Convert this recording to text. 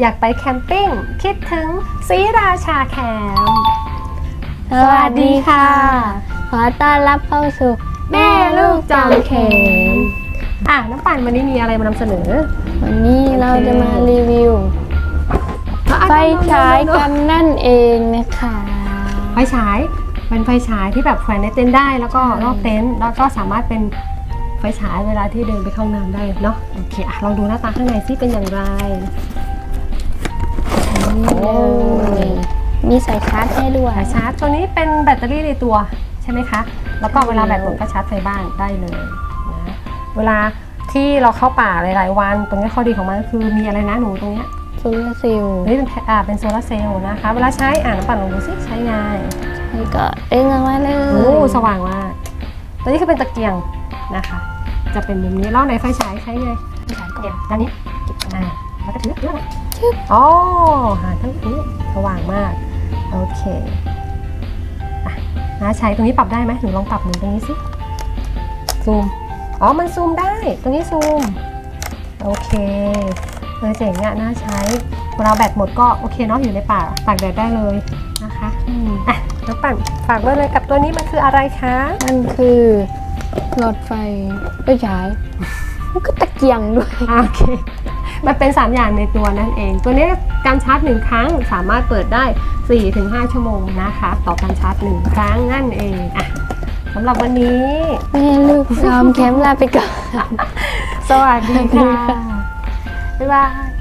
อยากไปแคมปิ้ง คิดถึงศรีราชาแคมป์สวัสดีค่ะ ขอต้อนรับเข้าสู่แม่ลูกจอมเข็มอะน้ำปั่นวันนี้มีอะไรมานำเสนอ วันนี้เราจะมารีวิวอะไฟฉายเร็วๆกันนั่นเองนะคะ ไฟฉายเป็นไฟฉายที่แบบแขวนในเต็นท์ได้ แล้วก็รอบเต็นท์แล้วก็สามารถเป็น ไฟฉายเวลาที่เดินไปเข้าห้องน้ำได้เนาะโอเคอะลองดูหน้าตาข้างในซิเป็นอย่างไรนี่เลยมีสายชาร์จให้ด้วยสายชาร์จตัวนี้เป็นแบตเตอรี่ในตัวใช่ไหมคะ แล้วก็เวลาแบตหมดก็ชาร์จไฟบ้านได้เลยนะเวลาที่เราเข้าป่าหลาย ๆ วัน ตรงนี้ข้อดีของมันก็คือมีอะไรนะหนูตรงเนี้ยโซลาร์เซลล์นี่เป็นแพอ่าเป็นโซลาร์เซลล์นะคะ เวลาใช้อ่านำปั่นลองดูซิใช้ไงแล้วก็เด้งออกมาเลยโอ้สว่างมากตัวนี้คือเป็นตะเกียงนะคะ จะเป็นมุมนี้แล้วไหนไฟฉายใช้ไงสายก่อเก็บนด้านนี้อ่าแล้วก็ถือเรื่องอ๋อหาทั้งนี้สว่างมาก โอเคอะนะใช้ตรงนี้ปรับได้ไหมหนูลองปรับหนูตรงนี้สิ ซูม อ๋อ มันซูมได้ ตรงนี้ซูม โอเค เออเจ๋งอะน่าใช้เวลาแบตหมดก็โอเคเนาะ อยู่ในป่าตากแดดได้เลยนะคะอืมอะน้องปั่นฝากไว้เลยกับตัวนี้มันคืออะไรคะ มันคือ หลอดไฟไฟฉายมันก็ตะเกียงด้วย อะโอเค มันเป็น 3 อย่างในตัวนั่นเอง ตัวนี้การชาร์จ 1 ครั้งสามารถเปิดได้ 4-5 ชั่วโมงนะคะ ต่อการชาร์จ 1 ครั้งนั่นเองอะสำหรับวันนี้ แม่ลูกจอมแคมป์ลาไปก่อน สวัสดีค่ะ บ๊ายบาย